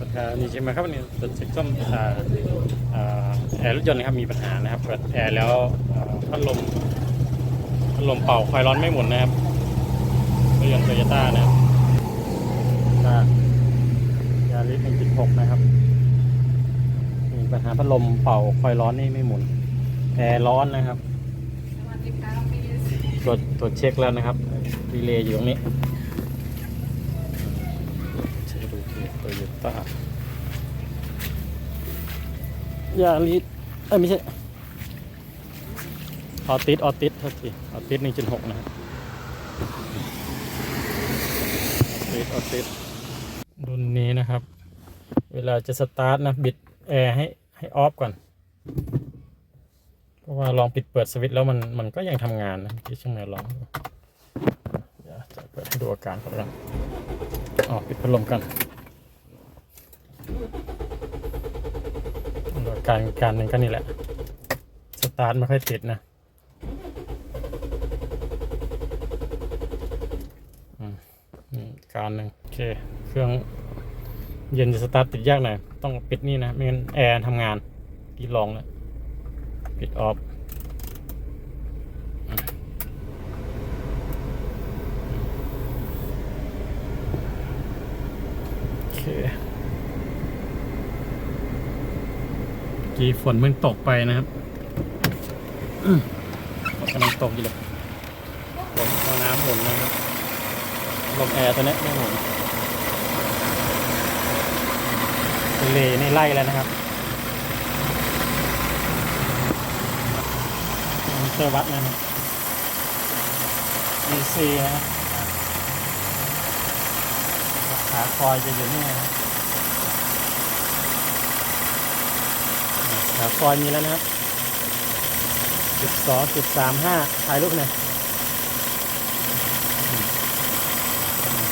สวัสดีครับนี่ใช่ไหมครับวันนี้รถเช็คซ่อมแอร์รถยนต์นะครับมีปัญหานะครับเปิดแอร์แล้วพัดลมพัดลมเป่าคอยร้อนไม่หมุนนะครับรถยนต์โตโยต้านะครับยาริส1.6 นะครับ มีปัญหาพัดลมเป่าคอยร้อนนี่ไม่หมุนแอร์ร้อนนะครับตรวจตรวจเช็คแล้วนะครับรีเลย์อยู่ตรงนี้เช็คดูที่ โตโยต้ายาลิสเอ้ยไม่ใช่ออติสออติสโทษทีออติสหนึ่งจุดหกนะครับออติสออติสรุ่นนี้นะครับ เวลาจะสตาร์ทนะ บิดแอร์ให้ให้ออฟก่อน เพราะว่าลองปิดเปิดสวิตช์แล้วมันมันก็ยังทำงานนะที่ช่างแมวลองดูเดี๋ยวจะเปิดให้ดูอาการก่อนแล้วอ๋อปิดพัดลมกันดูอา การการหนึ่งก็นี่แหละ สตาร์ทไม่ค่อยติดนะการหนึ่งโอเค เครื่องเย็นจะสตาร์ทติดยากหน่อย ต้องปิดนี่นะ ไม่งั้นแอร์ทำงานที่ลองแล้ว ปิดออฟโอเคเมื่อ กี้ฝนเพิ่งตกไปนะครับกำลังตกอยู่เลยตกเอาน้ำหมุนนะครับลมแอร์ตัวนี้ไม่หมุนเลย์นี่ไล่แล้วนะครับมิเตอร์วัดนะครับ DC นะขาคอยจะอยู่นี่นะ ครับขาคอยมีแล้วนะครับจุดสองจุดสามห้าถ่ายรูปหน่อย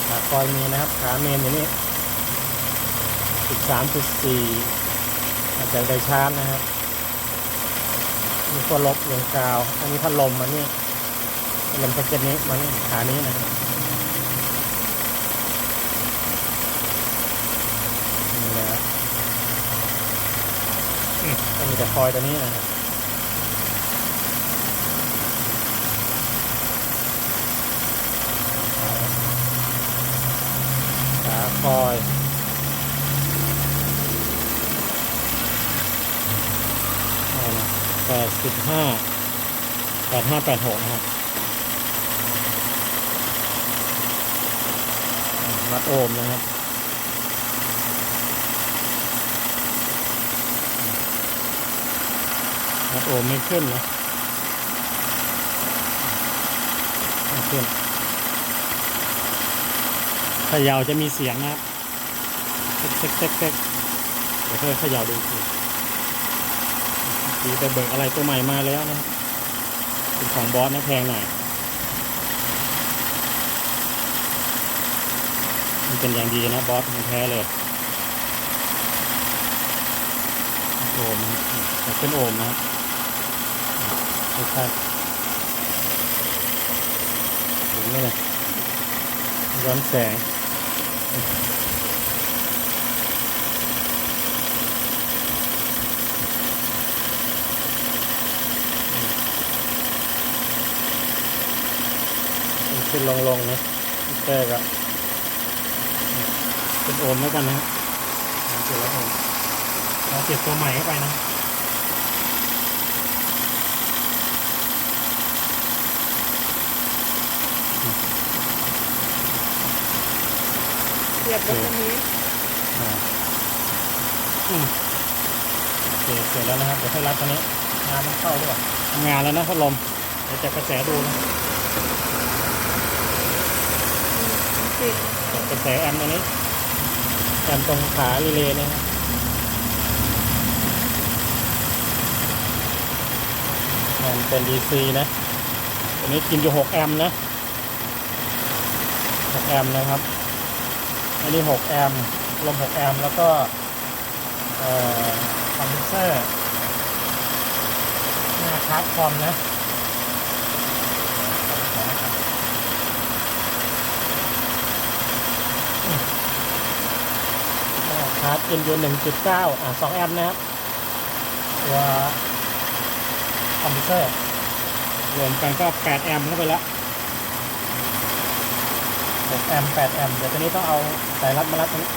ขาคอยมีนะครับ ขาเมนอยู่นี่จุดสามจุดสี่มาจากไดชาร์จนะครับ มีตัวลบลงกาว อันนี้พัดลมมานี่พัดลมแพ็กเกจนี้มานี่ขานี้นะครับนี่นะครับอืมก็มี แต่คอยตัวนี้นะครับขาคอยแปดสิบห้าแปดห้าแปดหกนะครับวัดโอมนะครับ วัด โอห์มไม่ขึ้นนะไม่ขึ้นขยาวจะมีเสียงนะครับเต๊กเต๊กเต๊กเต๊กเดี๋ยวค่อยเขยาวดูอีกทีดีไปเบิกอะไรตัวใหม่มาแล้วนะเป็นของบอสนะแพงหน่อยมันเป็นอย่างดีนะบอสมันแท้เลยโอมนะครับเป็นโอมนะครับ ใช่ถึงนี่เลยย้อนแสงขึ้นลงลงๆนะแต่ก็เป็นโอมแล้วกันนะฮะเสร็จแล้วโอมเราเก็บตัวใหม่เข้าไปนะ เสียบรถคันนี้อ่าอืมโอเคเสร็จแล้วนะครับเดี๋ยวค่อยรัดตัวนี้งานมันเข้าด้วยทำงานแล้วนะพัดลมเดี๋ยวจะกระแสดูนะติดจับกระแสแอมป์ตัวนี้แอมป์ตรงขารีเลย์เนี่ยนะแอมป์เป็น DC นะตัวนี้กินอยู่ 6 แอมป์นะ6แอมป์นะครับ อันนี้ 6 แอมป์ลม 6 แอมป์แล้วก็คอมเพรสเซอร์หน้าคาร์บคอมนะหน้าคาร์จ NU 1.9อ่า2แอมป์นะครับตัวคอมพิวเตอร์รวมกันก็8แอมป์เข้าไปแล้ว 6แอมป์8แอมป์เดี๋ยวตัวนี้ต้องเอาสายรัดมารัดตรงนี้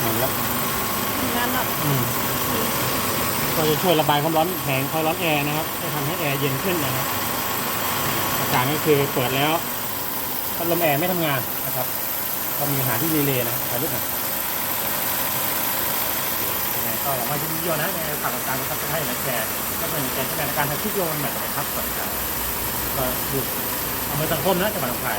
หมุนแล้วงานหนักอืมก็จะช่วยระบายความร้อนแผงความร้อนแอร์นะครับจะทำให้แอร์เย็นขึ้นนะครับอาการก็คือเปิดแล้วพัดลมแอร์ไม่ทำงานนะครับก็มีปัญหาที่รีเลย์นะถ่ายรูปหน่อยยังไง ก็หวังว่าจะมีประโยนนะในฝาวกับการซับสไครต์และแชร์ก็เป็นแชร์ในการทำคลิปโยนแบบนะครับก่อนการก็ดูเอามือสังคมนะจังหวัดหนองคาย